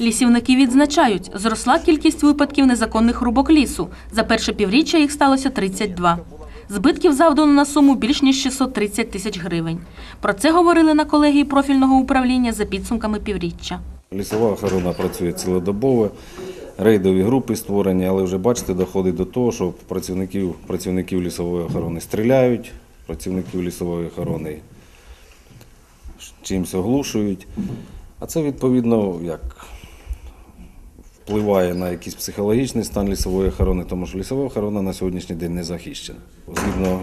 Лісівники відзначають, зросла кількість випадків незаконних рубок лісу. За перше півріччя їх сталося 32. Збитків завдано на суму більш ніж 630 тисяч гривень. Про це говорили на колегії профільного управління за підсумками півріччя. Лісова охорона працює цілодобово, рейдові групи створені, але вже бачите, доходить до того, що працівників, працівників лісової охорони стріляють, працівників лісової охорони чимось оглушують. А це відповідно як впливає на якийсь психологічний стан лісової охорони, тому що лісова охорона на сьогоднішній день не захищена. Згідно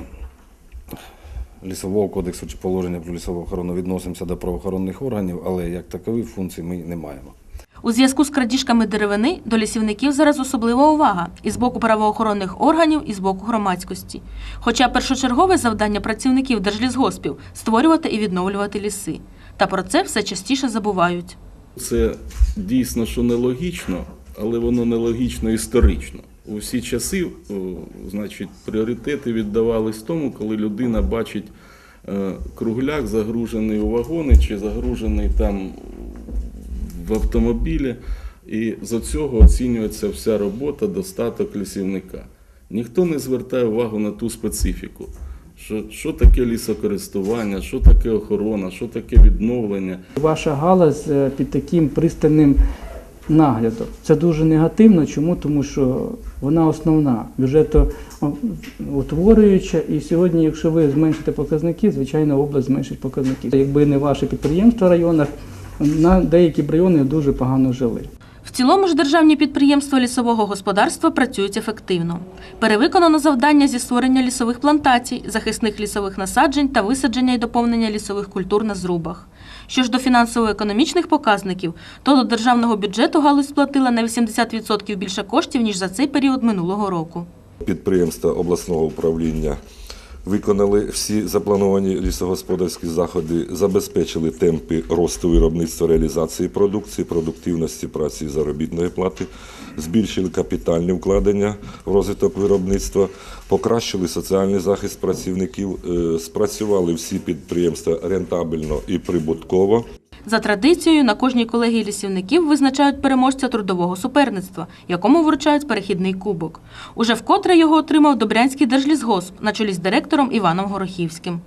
лісового кодексу чи положення про лісову охорону відносимося до правоохоронних органів, але як такові функцій ми не маємо. У зв'язку з крадіжками деревини до лісівників зараз особлива увага і з боку правоохоронних органів, і з боку громадськості. Хоча першочергове завдання працівників держлісгоспів створювати і відновлювати ліси. Та про це все частіше забувають. Це дійсно, що нелогічно, але воно нелогічно історично. У всі часи, значить, пріоритети віддавались тому, коли людина бачить е, кругляк, загружений у вагони чи загружений там в автомобілі, і з цього оцінюється вся робота, достаток лісівника. Ніхто не звертає увагу на ту специфіку. Що, що таке лісокористування, що таке охорона, що таке відновлення. Ваша галузь е, під таким пристальним наглядом. Це дуже негативно. Чому? Тому що вона основна, бюджетоутворююча. І сьогодні, якщо ви зменшите показники, звичайно, область зменшить показники. Якби не ваше підприємство в районах, на деякі райони дуже погано жили. В цілому ж державні підприємства лісового господарства працюють ефективно. Перевиконано завдання зі створення лісових плантацій, захисних лісових насаджень та висадження і доповнення лісових культур на зрубах. Що ж до фінансово-економічних показників, то до державного бюджету галузь сплатила на 80% більше коштів, ніж за цей період минулого року. Підприємства обласного управління виконали всі заплановані лісогосподарські заходи, забезпечили темпи росту виробництва реалізації продукції, продуктивності праці і заробітної плати, збільшили капітальні вкладення в розвиток виробництва, покращили соціальний захист працівників, е, спрацювали всі підприємства рентабельно і прибутково. За традицією, на кожній колегії лісівників визначають переможця трудового суперництва, якому вручають перехідний кубок. Уже вкотре його отримав Добрянський держлісгосп на чолі з директором Іваном Горохівським.